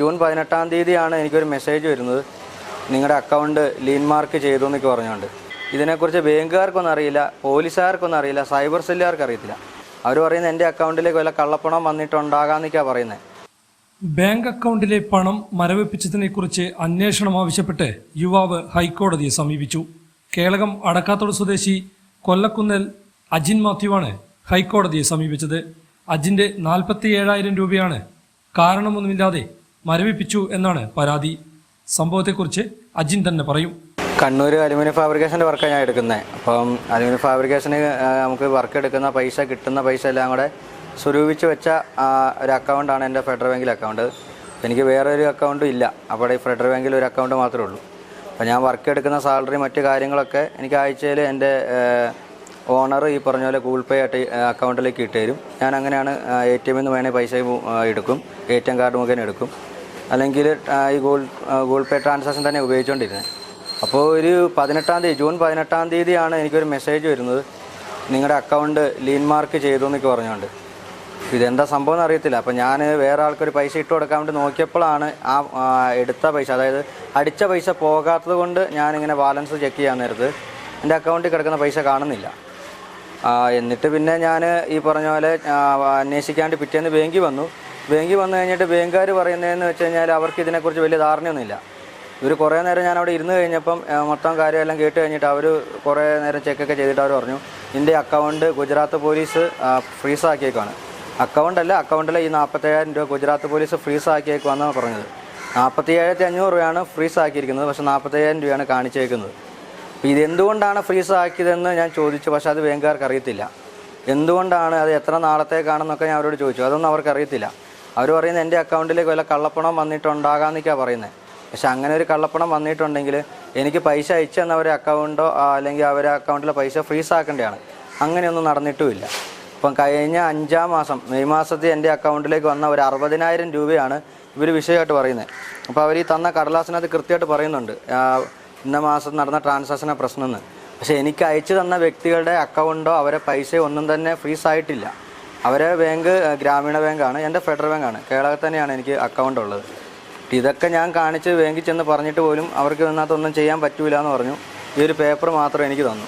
June പതിനെട്ടാം തീയതിയാണ് എനിക്കൊരു മെസ്സേജ് വരുന്നത്. നിങ്ങളുടെ അക്കൗണ്ട് ലീൻ മാർക്ക് ചെയ്തു എന്നൊക്കെ പറഞ്ഞുകൊണ്ട് ഇതിനെക്കുറിച്ച് ബാങ്കുകാർക്കൊന്നും അറിയില്ല പോലീസുകാർക്കൊന്നും അറിയില്ല സൈബർ സെല്ലുകാർക്ക് അറിയത്തില്ല. അവർ പറയുന്നത് എന്റെ അക്കൗണ്ടിലേക്ക് വല്ല കള്ളപ്പണം വന്നിട്ടുണ്ടാകാന്നൊക്കെയാണ് പറയുന്നത് ബാങ്ക് അക്കൗണ്ടിലെ പണം മരവിപ്പിച്ചതിനെക്കുറിച്ച് അന്വേഷണം ആവശ്യപ്പെട്ട് യുവാവ് ഹൈക്കോടതിയെ സമീപിച്ചു. കേളകം അടക്കാത്തോട് സ്വദേശി കൊല്ലക്കുന്നൽ അജിൻ മാത്യുവാണ് ഹൈക്കോടതിയെ സമീപിച്ചത്. അജിന്റെ നാൽപ്പത്തി ഏഴായിരം രൂപയാണ് കാരണമൊന്നുമില്ലാതെ മരവിപ്പിച്ചു എന്നാണ് പരാതി. സംഭവത്തെക്കുറിച്ച് അജിൻ തന്നെ പറയും. കണ്ണൂർ അലുമിനിയം ഫാബ്രിക്കേഷന്റെ വർക്കാണ് ഞാൻ എടുക്കുന്നത് അപ്പം അലുമിനിയം ഫാബ്രിക്കേഷന് നമുക്ക് വർക്ക് എടുക്കുന്ന പൈസ കിട്ടുന്ന പൈസ എല്ലാം കൂടെ സ്വരൂപിച്ച് വെച്ച ഒരു അക്കൗണ്ടാണ് എന്റെ ഫെഡറൽ ബാങ്കിൽ അക്കൗണ്ട് എനിക്ക് വേറെ ഒരു അക്കൗണ്ടും ഇല്ല. അപ്പോൾ ഈ ഫെഡറൽ ബാങ്കിൽ ഒരു അക്കൗണ്ട് മാത്രമേ ഉള്ളൂ. അപ്പോൾ ഞാൻ വർക്ക് എടുക്കുന്ന സാലറി മറ്റ് കാര്യങ്ങളൊക്കെ എനിക്ക് ആഴ്ചയിൽ എന്റെ ഓണർ ഈ പറഞ്ഞ പോലെ ഗൂഗിൾ പേ ആയിട്ട് അക്കൗണ്ടിലേക്ക് ഇട്ട് തരും. ഞാൻ അങ്ങനെയാണ് എ ടി എമ്മിൽ നിന്ന് വേണേൽ പൈസ എടുക്കും. എ ടി എം കാർഡ് മുഖേന എടുക്കും. അല്ലെങ്കിൽ ഈ ഗൂഗിൾ ഗൂഗിൾ പേ ട്രാൻസാക്ഷൻ തന്നെ ഉപയോഗിച്ചുകൊണ്ടിരുന്നത് അപ്പോൾ ഒരു പതിനെട്ടാം തീയതി ജൂൺ പതിനെട്ടാം തീയതിയാണ് എനിക്കൊരു മെസ്സേജ് വരുന്നത്. നിങ്ങളുടെ അക്കൗണ്ട് ലീൻ മാർക്ക് ചെയ്തു എന്നൊക്കെ പറഞ്ഞുകൊണ്ട് ഇതെന്താ സംഭവം എന്ന് അറിയത്തില്ല അപ്പോൾ ഞാൻ വേറെ ആൾക്കൊരു പൈസ ഇട്ട് കൊടുക്കാൻ വേണ്ടി നോക്കിയപ്പോഴാണ് ആ എടുത്ത പൈസ. അതായത് അടിച്ച പൈസ പോകാത്തത് കൊണ്ട് ഞാനിങ്ങനെ ബാലൻസ് ചെക്ക് ചെയ്യാൻ നേരത്ത് എന്റെ അക്കൗണ്ടിൽ കിടക്കുന്ന പൈസ കാണുന്നില്ല. എന്നിട്ട് പിന്നെ ഞാൻ ഈ പറഞ്ഞ പോലെ അന്വേഷിക്കാണ്ട് പിറ്റേന്ന് ബാങ്കിൽ വന്നു. ബാങ്കിൽ വന്നു കഴിഞ്ഞിട്ട് ബാങ്കുകാർ പറയുന്നതെന്ന് വെച്ച് കഴിഞ്ഞാൽ അവർക്ക് ഇതിനെക്കുറിച്ച് വലിയ ധാരണയൊന്നുമില്ല. ഇവർ കുറേ നേരം ഞാൻ അവിടെ ഇരുന്ന് കഴിഞ്ഞപ്പം മൊത്തം കാര്യമെല്ലാം കേട്ട് കഴിഞ്ഞിട്ട് അവർ കുറേ നേരം ചെക്കൊക്കെ ചെയ്തിട്ട് അവർ പറഞ്ഞു ഇതിന്റെ അക്കൗണ്ട് ഗുജറാത്ത് പോലീസ് ഫ്രീസ് അക്കൗണ്ടല്ല അക്കൗണ്ട് അക്കൗണ്ടിലെ ഈ നാൽപ്പത്തേഴായിരം രൂപ ഗുജറാത്ത് പോലീസ് ഫ്രീസ് ആക്കിയേക്കുവാന്നാണ് പറഞ്ഞത്. നാൽപ്പത്തി ഏഴായിരത്തി അഞ്ഞൂറ് രൂപയാണ് ഫ്രീസ് ആക്കിയിരിക്കുന്നത് പക്ഷേ നാൽപ്പത്തയ്യായിരം രൂപയാണ് കാണിച്ചേക്കുന്നത്. അപ്പോൾ ഇതെന്തുകൊണ്ടാണ് ഫ്രീസ് ആക്കിയതെന്ന് ഞാൻ ചോദിച്ചു പക്ഷേ അത് ബാങ്കുകാർക്ക് അറിയത്തില്ല. എന്തുകൊണ്ടാണ് അത് എത്ര നാളത്തേക്കാണെന്നൊക്കെ ഞാൻ അവരോട് ചോദിച്ചു അതൊന്നും അവർക്ക് അറിയത്തില്ല അവർ പറയുന്നത് എന്റെ അക്കൗണ്ടിലേക്ക് വല്ല കള്ളപ്പണം വന്നിട്ടുണ്ടാകാമെന്നൊക്കെയാണ് പറയുന്നത് പക്ഷെ അങ്ങനെ ഒരു കള്ളപ്പണം വന്നിട്ടുണ്ടെങ്കിൽ എനിക്ക് പൈസ അയച്ചു തന്നവരെ അക്കൗണ്ടോ അല്ലെങ്കിൽ അവരെ അക്കൗണ്ടിലെ പൈസ ഫ്രീസ് ആക്കേണ്ടതാണ് അങ്ങനെയൊന്നും നടന്നിട്ടുമില്ല. ഇപ്പം കഴിഞ്ഞ അഞ്ചാം മാസം മെയ് മാസത്തിൽ എന്റെ അക്കൗണ്ടിലേക്ക് വന്ന ഒരു അറുപതിനായിരം രൂപയാണ് ഇവർ വിഷയമായിട്ട് പറയുന്നത് അപ്പോൾ അവർ ഈ തന്ന കടലാസിനകത്ത് കൃത്യമായിട്ട് പറയുന്നുണ്ട് ഇന്ന മാസം നടന്ന ട്രാൻസാക്ഷനെ പ്രശ്നം എന്ന് പക്ഷേ എനിക്ക് അയച്ചു തന്ന വ്യക്തികളുടെ അക്കൗണ്ടോ അവരെ പൈസയോ ഒന്നും തന്നെ ഫ്രീസ് ആയിട്ടില്ല അവരെ ബാങ്ക് ഗ്രാമീണ ബാങ്കാണ് എന്റെ ഫെഡറൽ ബാങ്കാണ് കേരളത്തിൽ തന്നെയാണ് എനിക്ക് അക്കൗണ്ട് ഉള്ളത്. ഇതൊക്കെ ഞാൻ കാണിച്ച് ബാങ്കിൽ ചെന്ന് പറഞ്ഞിട്ട് പോലും അവർക്ക് ഇതിനകത്തൊന്നും ചെയ്യാൻ പറ്റൂല എന്ന് പറഞ്ഞു. ഈ ഒരു പേപ്പർ മാത്രം എനിക്ക് തന്നു.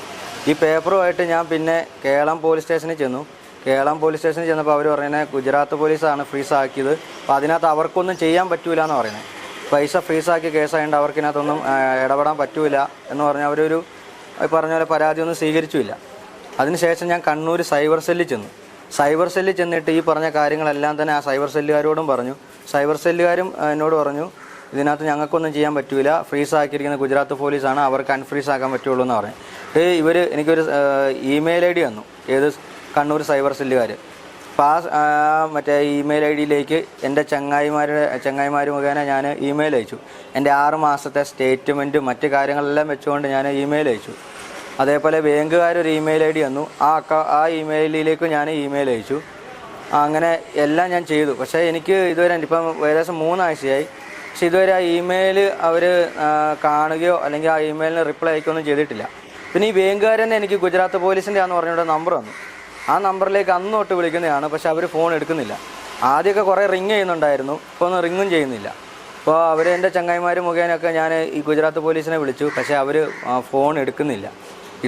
ഈ പേപ്പറുമായിട്ട് ഞാൻ പിന്നെ കേരളം പോലീസ് സ്റ്റേഷനിൽ ചെന്നു. കേരളം പോലീസ് സ്റ്റേഷനിൽ ചെന്നപ്പോൾ അവർ പറയുന്നത് ഗുജറാത്ത് പോലീസാണ് ഫ്രീസ് ആക്കിയത്. അപ്പോൾ അതിനകത്ത് അവർക്കൊന്നും ചെയ്യാൻ പറ്റൂല എന്ന് പറയുന്നത് പൈസ ഫ്രീസാക്കിയ കേസായതുകൊണ്ട് അവർക്ക് ഇതിനകത്തൊന്നും ആ, ഇടപെടാൻ പറ്റൂല എന്ന് പറഞ്ഞ് അവരൊരു പറഞ്ഞ പോലെ പരാതിയൊന്നും സ്വീകരിച്ചില്ല. അതിനുശേഷം ഞാൻ കണ്ണൂർ സൈബർ സെല്ലിൽ ചെന്നു. സൈബർ സെല്ലിൽ ചെന്നിട്ട് ഈ പറഞ്ഞ കാര്യങ്ങളെല്ലാം തന്നെ ആ സൈബർ സെല്ലുകാരോടും പറഞ്ഞു. സൈബർ സെല്ലുകാരും എന്നോട് പറഞ്ഞു ഇതിനകത്ത് ഞങ്ങൾക്കൊന്നും ചെയ്യാൻ പറ്റില്ല ഫ്രീസ് ആക്കിയിരിക്കുന്ന ഗുജറാത്ത് പോലീസാണ്. അവർക്ക് അൺഫ്രീസ് ആക്കാൻ പറ്റുള്ളൂ എന്ന് പറഞ്ഞു. ഇവർ എനിക്കൊരു ഇമെയിൽ ഐ ഡി തന്നു ഏത് കണ്ണൂർ സൈബർ സെല്ലുകാർ അപ്പോൾ ആ, മറ്റേ ഇമെയിൽ ഐ ഡിയിലേക്ക് എന്റെ ചങ്ങായിമാരുടെ ചങ്ങായിമാർ മുഖേന ഞാൻ ഇമെയിൽ അയച്ചു. എന്റെ ആറ് മാസത്തെ സ്റ്റേറ്റ്മെന്റും മറ്റു കാര്യങ്ങളെല്ലാം വെച്ചുകൊണ്ട് ഞാൻ ഇമെയിൽ അയച്ചു. അതേപോലെ ബാങ്കുകാരൊരു ഇമെയിൽ ഐ ഡി തന്നു ആ അക്ക ആ ഇമെയിലിലേക്ക് ഞാൻ ഇമെയിൽ അയച്ചു. അങ്ങനെ എല്ലാം ഞാൻ ചെയ്തു. പക്ഷേ എനിക്ക് ഇതുവരെ ഇപ്പം ഏകദേശം മൂന്നാഴ്ചയായി. പക്ഷെ ഇതുവരെ ആ ഇമെയിൽ അവർ കാണുകയോ അല്ലെങ്കിൽ ആ ഇമെയിലിന് റിപ്ലൈ അയക്കുകയൊന്നും ചെയ്തിട്ടില്ല. പിന്നെ ഈ ബാങ്കുകാർ തന്നെ എനിക്ക് ഗുജറാത്ത് പോലീസിന്റെ ആണെന്ന് പറഞ്ഞിട്ട് നമ്പർ വന്നു ആ നമ്പറിലേക്ക് അന്ന് തൊട്ട് വിളിക്കുന്നതാണ്. പക്ഷെ അവർ ഫോൺ എടുക്കുന്നില്ല. ആദ്യമൊക്കെ കുറേ റിങ് ചെയ്യുന്നുണ്ടായിരുന്നു. ഇപ്പോൾ ഒന്നും റിങ്ങും ചെയ്യുന്നില്ല. അപ്പോൾ അവർ എന്റെ ചങ്ങായിമാർ മുഖേനൊക്കെ ഞാൻ ഈ ഗുജറാത്ത് പോലീസിനെ വിളിച്ചു. പക്ഷേ അവർ ഫോൺ എടുക്കുന്നില്ല.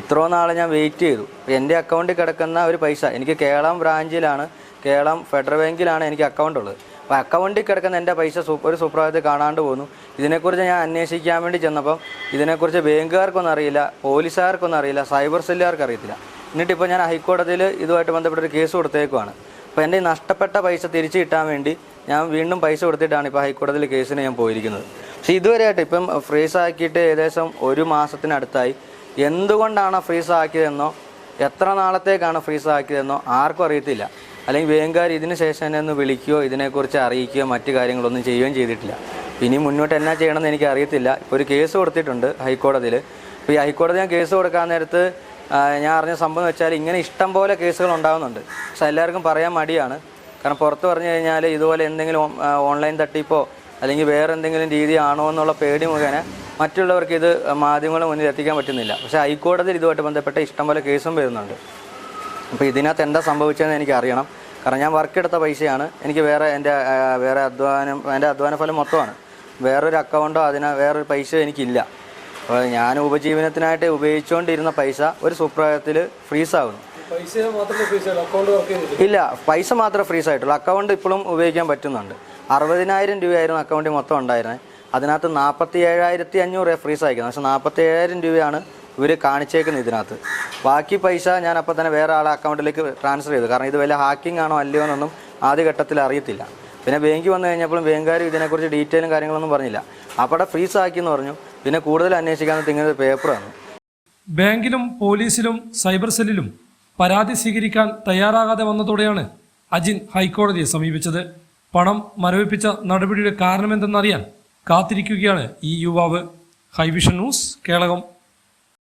ഇത്രയും നാളെ ഞാൻ വെയിറ്റ് ചെയ്തു. എന്റെ അക്കൗണ്ടിൽ കിടക്കുന്ന ഒരു പൈസ എനിക്ക് കേരളം ബ്രാഞ്ചിലാണ് കേരളം ഫെഡറൽ ബാങ്കിലാണ് എനിക്ക് അക്കൗണ്ട് ഉള്ളത്. അപ്പോൾ അക്കൗണ്ടിൽ കിടക്കുന്ന എന്റെ പൈസ ഒരു സുപ്രഭാതത്തിൽ കാണാണ്ട് പോന്നു. ഇതിനെക്കുറിച്ച് ഞാൻ അന്വേഷിക്കാൻ വേണ്ടി ചെന്നപ്പം ഇതിനെക്കുറിച്ച് ബാങ്കുകാർക്കൊന്നും അറിയില്ല പോലീസുകാർക്കൊന്നും അറിയില്ല സൈബർ സെല്ലുകാർക്ക് അറിയത്തില്ല. എന്നിട്ടിപ്പോൾ ഞാൻ ഹൈക്കോടതിയിൽ ഇതുമായിട്ട് ബന്ധപ്പെട്ട ഒരു കേസ് കൊടുത്തേക്കുവാണ്. അപ്പോൾ എന്റെ നഷ്ടപ്പെട്ട പൈസ തിരിച്ചു കിട്ടാൻ വേണ്ടി ഞാൻ വീണ്ടും പൈസ കൊടുത്തിട്ടാണ് ഇപ്പോൾ ഹൈക്കോടതിയിൽ കേസിന് ഞാൻ പോയിരിക്കുന്നത്. പക്ഷേ ഇതുവരെയായിട്ട് ഇപ്പം ഫ്രീസ് ആക്കിയിട്ട് ഏകദേശം ഒരു മാസത്തിനടുത്തായി എന്തുകൊണ്ടാണ് ഫ്രീസ് ആക്കിയതെന്നോ എത്ര നാളത്തേക്കാണ് ഫ്രീസ് ആക്കിയതെന്നോ ആർക്കും അറിയത്തില്ല. അല്ലെങ്കിൽ വേഗംകാർ ഇതിന് ശേഷം എന്നെ ഒന്ന് വിളിക്കുകയോ ഇതിനെക്കുറിച്ച് അറിയിക്കുകയോ മറ്റു കാര്യങ്ങളൊന്നും ചെയ്യുകയും ചെയ്തിട്ടില്ല. ഇനി മുന്നോട്ട് എന്നാ ചെയ്യണമെന്ന് എനിക്ക് അറിയത്തില്ല. ഇപ്പോൾ ഒരു കേസ് കൊടുത്തിട്ടുണ്ട് ഹൈക്കോടതിയിൽ ഇപ്പോൾ ഈ ഹൈക്കോടതി ഞാൻ കേസ് കൊടുക്കാൻ നേരത്ത് ഞാൻ അറിഞ്ഞ സംഭവം എന്ന് വെച്ചാൽ ഇങ്ങനെ ഇഷ്ടം പോലെ കേസുകൾ ഉണ്ടാകുന്നുണ്ട് പക്ഷെ എല്ലാവർക്കും പറയാൻ മടിയാണ്. കാരണം പുറത്ത് പറഞ്ഞു കഴിഞ്ഞാൽ ഇതുപോലെ എന്തെങ്കിലും ഓൺലൈൻ തട്ടിപ്പോ അല്ലെങ്കിൽ വേറെ എന്തെങ്കിലും രീതിയാണോ എന്നുള്ള പേടി മുഖേന മറ്റുള്ളവർക്ക് ഇത് മാധ്യമങ്ങളുടെ മുന്നിൽ എത്തിക്കാൻ പറ്റുന്നില്ല. പക്ഷേ ഹൈക്കോടതിയിൽ ഇതുമായിട്ട് ബന്ധപ്പെട്ട ഇഷ്ടംപോലെ കേസും വരുന്നുണ്ട്. അപ്പോൾ ഇതിനകത്ത് എന്താ സംഭവിച്ചതെന്ന് എനിക്ക് അറിയണം കാരണം ഞാൻ വർക്ക് എടുത്ത പൈസയാണ്. എനിക്ക് വേറെ എന്റെ വേറെ അധ്വാനം എന്റെ അധ്വാന ഫലം മൊത്തമാണ്. വേറൊരു അക്കൗണ്ടോ അതിന് വേറൊരു പൈസ എനിക്കില്ല. അപ്പോൾ ഞാൻ ഉപജീവനത്തിനായിട്ട് ഉപയോഗിച്ചുകൊണ്ടിരുന്ന പൈസ ഒരു സുപ്രഭാതത്തിൽ ഫ്രീസാകുന്നു. ഇല്ല പൈസ മാത്രമേ ഫ്രീസ് ആയിട്ടുള്ളൂ അക്കൗണ്ട് ഇപ്പോഴും ഉപയോഗിക്കാൻ പറ്റുന്നുണ്ട്. അറുപതിനായിരം രൂപയായിരുന്നു അക്കൗണ്ടിൽ മൊത്തം ഉണ്ടായിരുന്നത്. അതിനകത്ത് നാൽപ്പത്തി ഏഴായിരത്തി അഞ്ഞൂറ് ഫ്രീസ് അയക്കുന്നത് പക്ഷേ നാൽപ്പത്തി ഏഴായിരം രൂപയാണ് ഇവർ കാണിച്ചേക്കുന്നത് ഇതിനകത്ത്. ബാക്കി പൈസ ഞാൻ അപ്പോൾ തന്നെ വേറെ ആളെ അക്കൗണ്ടിലേക്ക് ട്രാൻസ്ഫർ ചെയ്തു. കാരണം ഇത് വല്ല ഹാക്കിംഗ് ആണോ അല്ലയോ എന്നൊന്നും ആദ്യ ഘട്ടത്തിൽ അറിയത്തില്ല. പിന്നെ ബാങ്കിൽ വന്നു കഴിഞ്ഞപ്പോഴും ബാങ്കുകാർ ഇതിനെക്കുറിച്ച് ഡീറ്റെയിലും കാര്യങ്ങളൊന്നും പറഞ്ഞില്ല. അപ്പോൾ ഫ്രീസ് ആക്കി എന്ന് പറഞ്ഞു. പിന്നെ കൂടുതൽ അന്വേഷിക്കാൻ ഇങ്ങനെ പേപ്പറാണ് ബാങ്കിലും പോലീസിലും സൈബർ സെല്ലിലും പരാതി സ്വീകരിക്കാൻ തയ്യാറാകാതെ വന്നതോടെയാണ് അജിൻ ഹൈക്കോടതിയെ സമീപിച്ചത്. പണം മരവിപ്പിച്ച നടപടിയുടെ കാരണമെന്തെന്നറിയാൻ കാത്തിരിക്കുകയാണ് ഈ യുവാവ്. Hi vision news Kelakam.